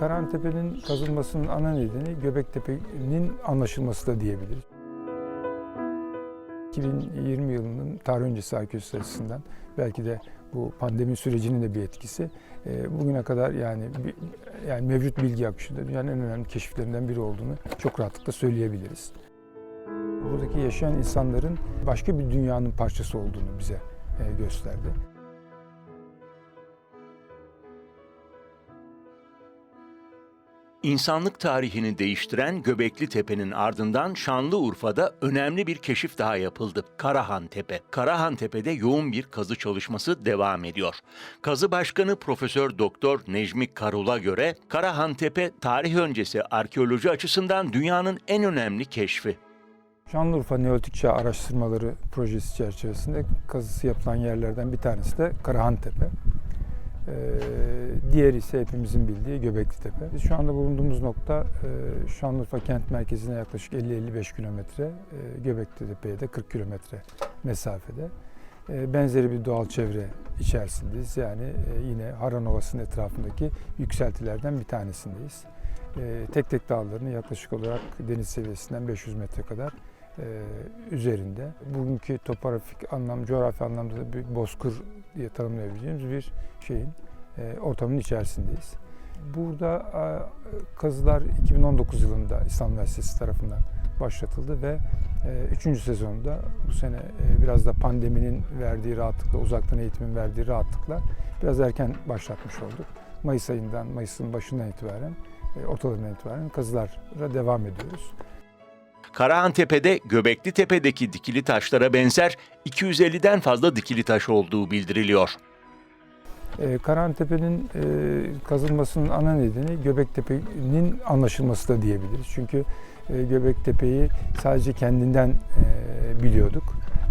Karantepe'nin kazılmasının ana nedeni Göbektepe'nin anlaşılması da diyebiliriz. 2020 yılının tarih öncesi arkeolojisi açısından belki de bu pandemi sürecinin de bir etkisi. e, Bugüne kadar yani yani mevcut bilgi akışında dünyanın en önemli keşiflerinden biri olduğunu çok rahatlıkla söyleyebiliriz. Buradaki yaşayan insanların başka bir dünyanın parçası olduğunu bize e, gösterdi. İnsanlık tarihini değiştiren Göbekli Tepe'nin ardından Şanlıurfa'da önemli bir keşif daha yapıldı. Karahan Tepe. Karahan Tepe'de yoğun bir kazı çalışması devam ediyor. Kazı Başkanı Profesör Doktor Necmi Karul'a göre Karahan Tepe tarih öncesi arkeoloji açısından dünyanın en önemli keşfi. Şanlıurfa Neolitik Çağ Araştırmaları Projesi çerçevesinde kazısı yapılan yerlerden bir tanesi de Karahantepe. Ee, diğeri ise hepimizin bildiği Göbekli Tepe. Biz şu anda bulunduğumuz nokta e, Şanlıurfa kent merkezine yaklaşık 50-55 kilometre, e, Göbekli Tepe'ye de 40 kilometre mesafede. E, benzeri bir doğal çevre içerisindeyiz. Yani yine Haran Ovası'nın etrafındaki yükseltilerden bir tanesindeyiz. Tek tek dağlarını yaklaşık olarak deniz seviyesinden 500 metre kadar üzerinde. Bugünkü topografik anlam, coğrafi anlamda da bir bozkır diye tanımlayabileceğimiz bir şeyin e, ortamın içerisindeyiz. Burada e, kazılar 2019 yılında İstanbul Üniversitesi tarafından başlatıldı ve 3. sezonda bu sene e, biraz da pandeminin verdiği rahatlıkla, uzaktan eğitimin verdiği rahatlıkla biraz erken başlatmış olduk. Mayıs ayından, Mayıs'ın başından itibaren, e, ortalarından itibaren kazılara devam ediyoruz. Karahan Tepe'de Göbekli Tepe'deki dikili taşlara benzer 250'den fazla dikili taş olduğu bildiriliyor. E, Karantepe'nin e, kazılmasının ana nedeni Göbektepe'nin anlaşılması da diyebiliriz. Çünkü e, Göbektepe'yi sadece kendinden e, biliyorduk.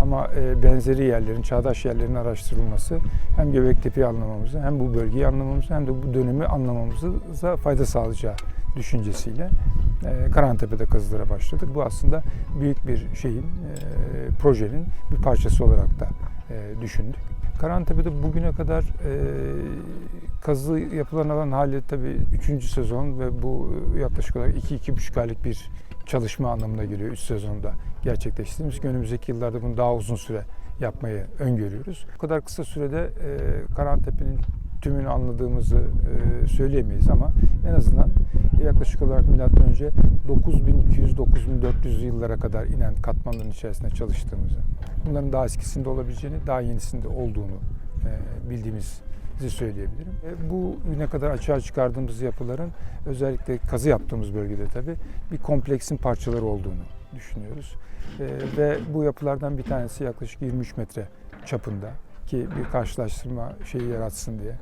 Ama e, benzeri yerlerin, çağdaş yerlerin araştırılması hem Göbektepe'yi anlamamızı, hem bu bölgeyi anlamamızı, hem de bu dönemi anlamamıza fayda sağlayacağı düşüncesiyle e, Karantepe'de kazılara başladık. Bu aslında büyük bir şeyin, e, projenin bir parçası olarak da e, düşündük. Karantepe'de bugüne kadar e, kazı yapılan alan hali tabii 3. sezon ve bu yaklaşık olarak 2-2,5 aylık bir çalışma anlamına geliyor 3 sezonda gerçekleştirdiğimiz ki önümüzdeki yıllarda bunu daha uzun süre yapmayı öngörüyoruz. Bu kadar kısa sürede e, Karantepe'nin tümünü anladığımızı e, söyleyemeyiz ama en azından yaklaşık olarak milattan önce 9200-9400 yıllara kadar inen katmanların içerisinde çalıştığımızı, bunların daha eskisinde olabileceğini, daha yenisinde olduğunu e, bildiğimizi söyleyebilirim. E, bu ne kadar açığa çıkardığımız yapıların özellikle kazı yaptığımız bölgede tabii bir kompleksin parçaları olduğunu düşünüyoruz. E, ve bu yapılardan bir tanesi yaklaşık 23 metre çapında ki bir karşılaştırma şeyi yaratsın diye,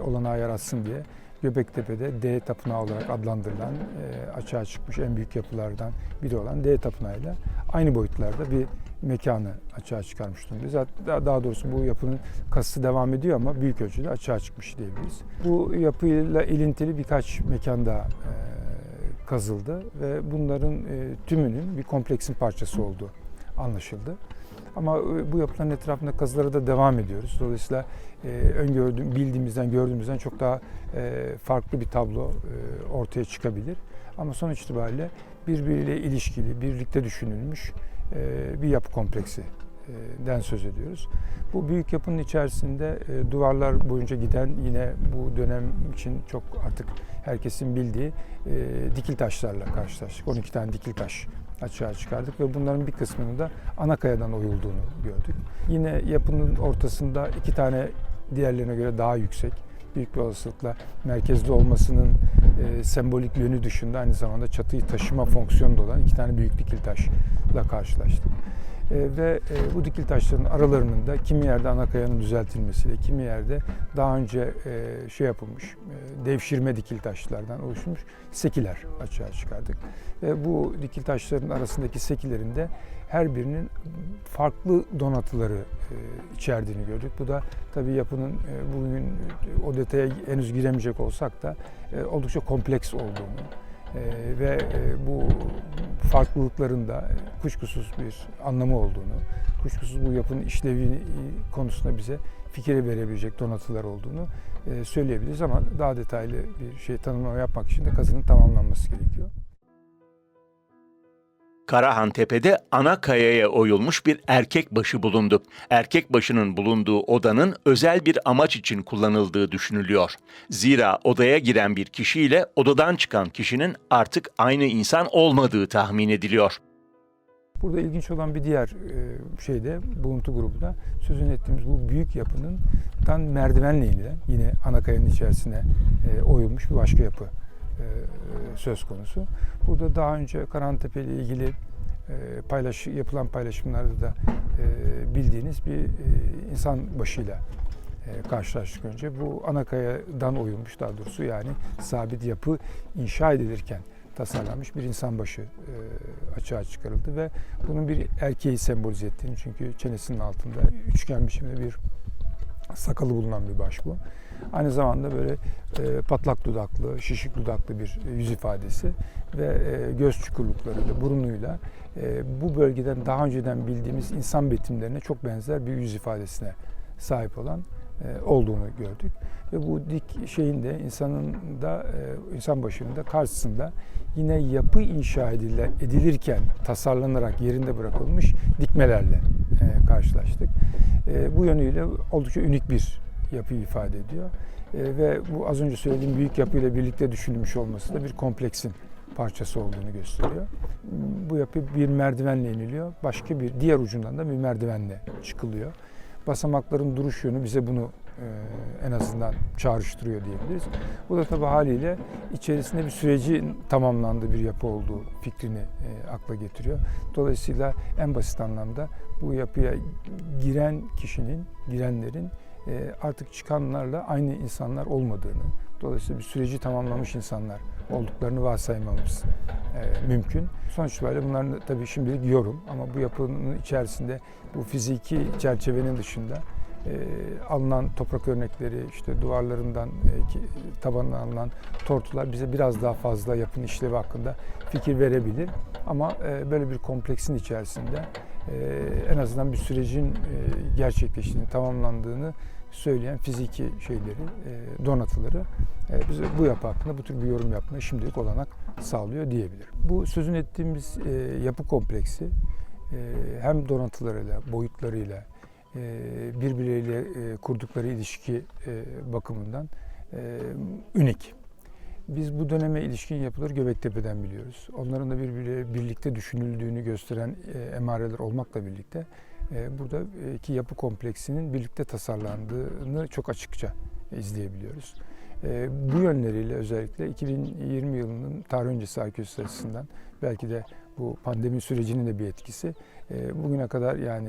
olanağı yaratsın diye Göbektepe'de D tapınağı olarak adlandırılan e, açığa çıkmış en büyük yapılardan biri olan D tapınağıyla aynı boyutlarda bir mekanı açığa çıkarmış durumdayız. Hatta Daha doğrusu bu yapının kazısı devam ediyor ama büyük ölçüde açığa çıkmış diyebiliriz. Bu yapıyla ilintili birkaç mekan daha e, kazıldı ve bunların e, tümünün bir kompleksin parçası olduğu anlaşıldı. Ama e, bu yapıların etrafında kazılara da devam ediyoruz. Dolayısıyla e, öngördüğüm, bildiğimizden, gördüğümüzden çok daha e, farklı bir tablo e, ortaya çıkabilir. Ama sonuç itibariyle birbiriyle ilişkili, birlikte düşünülmüş e, bir yapı kompleksi e, den söz ediyoruz. Bu büyük yapının içerisinde e, duvarlar boyunca giden yine bu dönem için çok artık herkesin bildiği dikil taşlarla karşılaştık. 12 tane dikil taş açığa çıkardık ve bunların bir kısmının da ana kayadan oyulduğunu gördük. Yine yapının ortasında iki tane diğerlerine göre daha yüksek, büyük bir olasılıkla merkezde olmasının e, sembolik yönü dışında aynı zamanda çatıyı taşıma fonksiyonu da olan iki tane büyük dikil taşla karşılaştık. E, ve e, bu dikil taşların aralarının da kimi yerde ana kayanın düzeltilmesiyle, kimi yerde daha önce e, şey yapılmış, devşirme dikil taşlardan oluşmuş sekiler açığa çıkardık. Ve bu dikil taşların arasındaki sekilerin de her birinin farklı donatıları içerdiğini gördük. Bu da tabii yapının bugün o detaya henüz giremeyecek olsak da oldukça kompleks olduğunu, ve e, bu farklılıkların da kuşkusuz bir anlamı olduğunu, kuşkusuz bu yapının işlevi konusunda bize fikir verebilecek donatılar olduğunu e, söyleyebiliriz ama daha detaylı bir şey tanımlama yapmak için de kazının tamamlanması gerekiyor. Karahan Tepe'de ana kayaya oyulmuş bir erkek başı bulundu. Erkek başının bulunduğu odanın özel bir amaç için kullanıldığı düşünülüyor. Zira odaya giren bir kişiyle odadan çıkan kişinin artık aynı insan olmadığı tahmin ediliyor. Burada ilginç olan bir diğer e, şey de buluntu grubu da sözünü ettiğimiz bu büyük yapının tan merdivenle inilen yine ana kayanın içerisine e, oyulmuş bir başka yapı söz konusu. Burada daha önce Karahantepe ile ilgili e, paylaş yapılan paylaşımlarda da e, bildiğiniz bir e, insan başıyla e, karşılaştık önce. Bu ana kayadan oyulmuş daha doğrusu yani sabit yapı inşa edilirken tasarlanmış bir insan başı e, açığa çıkarıldı ve bunun bir erkeği sembolize ettiğini çünkü çenesinin altında üçgen biçimde bir sakalı bulunan bir baş bu. Aynı zamanda böyle e, patlak dudaklı, şişik dudaklı bir yüz ifadesi ve e, göz çukurluklarıyla, burnuyla e, bu bölgeden daha önceden bildiğimiz insan betimlerine çok benzer bir yüz ifadesine sahip olan e, olduğunu gördük. Ve bu dik şeyin de insanın da e, insan başının da karşısında yine yapı inşa edile- edilirken tasarlanarak yerinde bırakılmış dikmelerle e, karşılaştık. E, bu yönüyle oldukça unik bir yapıyı ifade ediyor. E, ve bu az önce söylediğim büyük yapıyla birlikte düşünülmüş olması da bir kompleksin parçası olduğunu gösteriyor. Bu yapı bir merdivenle iniliyor. Başka bir diğer ucundan da bir merdivenle çıkılıyor. Basamakların duruş yönü bize bunu e, en azından çağrıştırıyor diyebiliriz. Bu da tabii haliyle içerisinde bir sürecin tamamlandığı bir yapı olduğu fikrini e, akla getiriyor. Dolayısıyla en basit anlamda bu yapıya giren kişinin, girenlerin artık çıkanlarla aynı insanlar olmadığını, dolayısıyla bir süreci tamamlamış insanlar olduklarını varsaymamız e, mümkün. Sonuç itibariyle bunların tabii şimdilik yorum ama bu yapının içerisinde bu fiziki çerçevenin dışında e, alınan toprak örnekleri, işte duvarlarından, e, tabanından alınan tortular bize biraz daha fazla yapının işlevi hakkında fikir verebilir. Ama e, böyle bir kompleksin içerisinde e, en azından bir sürecin e, gerçekleştiğini, tamamlandığını söyleyen fiziki şeyleri, e, donatıları e, bize bu yapı hakkında bu tür bir yorum yapmaya şimdilik olanak sağlıyor diyebilirim. Bu sözün ettiğimiz e, yapı kompleksi hem donatılarıyla, boyutlarıyla, birbirleriyle kurdukları ilişki bakımından e, ünik. Biz bu döneme ilişkin yapıları Göbektepe'den biliyoruz. Onların da birbirleriyle birlikte düşünüldüğünü gösteren e, emareler olmakla birlikte buradaki yapı kompleksinin birlikte tasarlandığını çok açıkça izleyebiliyoruz. E, bu yönleriyle özellikle 2020 yılının tarih öncesi arkeolojisi açısından belki de bu pandemi sürecinin de bir etkisi. E, bugüne kadar yani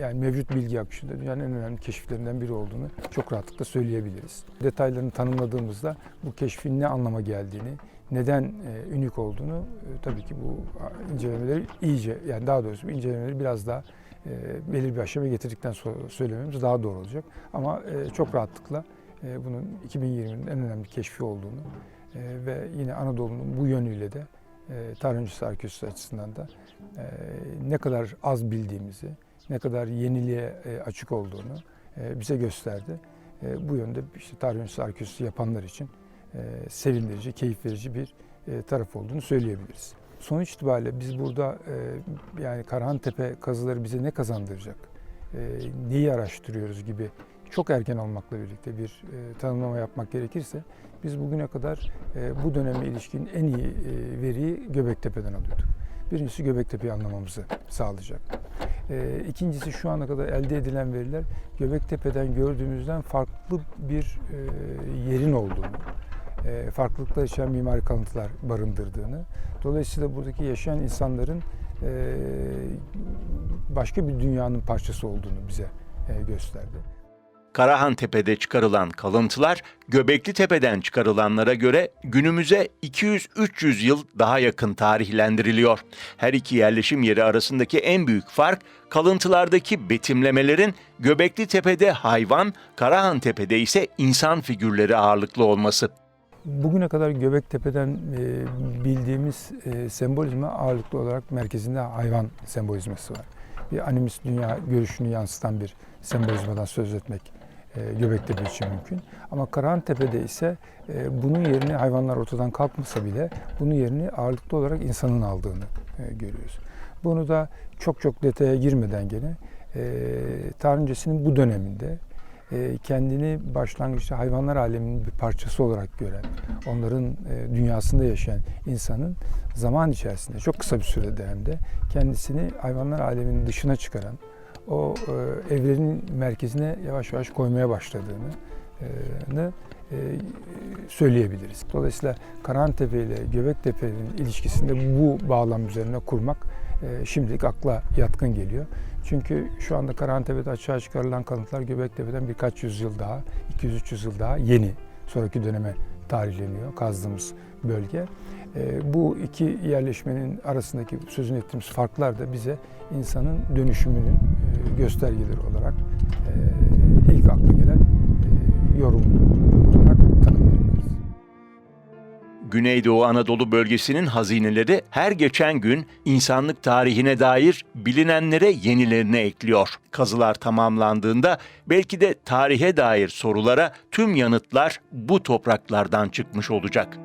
yani mevcut bilgi akışında dünyanın en önemli keşiflerinden biri olduğunu çok rahatlıkla söyleyebiliriz. Detaylarını tanımladığımızda bu keşfin ne anlama geldiğini, neden e, ünik olduğunu e, tabii ki bu incelemeleri iyice yani daha doğrusu bu incelemeleri biraz daha e, belirli bir aşamaya getirdikten sonra söylememiz daha doğru olacak. Ama e, çok rahatlıkla e, bunun 2020'nin en önemli keşfi olduğunu e, ve yine Anadolu'nun bu yönüyle de e, tarih öncesi arkeolojisi açısından da e, ne kadar az bildiğimizi, ne kadar yeniliğe e, açık olduğunu e, bize gösterdi. E, bu yönde işte tarih öncesi arkeolojisi yapanlar için e, sevindirici, keyif verici bir e, taraf olduğunu söyleyebiliriz. Sonuç itibariyle biz burada e, yani Karahantepe kazıları bize ne kazandıracak, e, neyi araştırıyoruz gibi çok erken olmakla birlikte bir e, tanımlama yapmak gerekirse biz bugüne kadar e, bu döneme ilişkin en iyi e, veriyi Göbektepe'den alıyorduk. Birincisi Göbektepe'yi anlamamızı sağlayacak. E, ikincisi şu ana kadar elde edilen veriler Göbektepe'den gördüğümüzden farklı bir e, yerin olduğunu, e, farklılıklar içeren mimari kalıntılar barındırdığını, dolayısıyla buradaki yaşayan insanların e, başka bir dünyanın parçası olduğunu bize e, gösterdi. Karahan Tepe'de çıkarılan kalıntılar Göbekli Tepe'den çıkarılanlara göre günümüze 200-300 yıl daha yakın tarihlendiriliyor. Her iki yerleşim yeri arasındaki en büyük fark kalıntılardaki betimlemelerin Göbekli Tepe'de hayvan, Karahan Tepe'de ise insan figürleri ağırlıklı olması. Bugüne kadar Göbektepe'den e, bildiğimiz e, sembolizme ağırlıklı olarak merkezinde hayvan sembolizması var. Bir animist dünya görüşünü yansıtan bir sembolizmadan söz etmek e, Göbektepe için mümkün. Ama Karahantepe'de ise e, bunun yerini hayvanlar ortadan kalkmasa bile bunun yerini ağırlıklı olarak insanın aldığını e, görüyoruz. Bunu da çok çok detaya girmeden gene e, tarih öncesinin bu döneminde kendini başlangıçta hayvanlar aleminin bir parçası olarak gören, onların e, dünyasında yaşayan insanın zaman içerisinde çok kısa bir sürede hem de kendisini hayvanlar aleminin dışına çıkaran, o e, evrenin merkezine yavaş yavaş koymaya başladığını e, e, söyleyebiliriz. Dolayısıyla Karahantepe ile Göbektepe'nin ilişkisinde bu bağlam üzerine kurmak e, şimdilik akla yatkın geliyor. Çünkü şu anda Karahantepe'de açığa çıkarılan kanıtlar Göbektepe'den birkaç yüzyıl daha, 200-300 yıl daha yeni sonraki döneme tarihleniyor kazdığımız bölge. E, bu iki yerleşmenin arasındaki sözünü ettiğimiz farklar da bize insanın dönüşümünün e, göstergeleri olarak e, ilk akla gelen e, yorum Güneydoğu Anadolu bölgesinin hazineleri her geçen gün insanlık tarihine dair bilinenlere yenilerini ekliyor. Kazılar tamamlandığında belki de tarihe dair sorulara tüm yanıtlar bu topraklardan çıkmış olacak.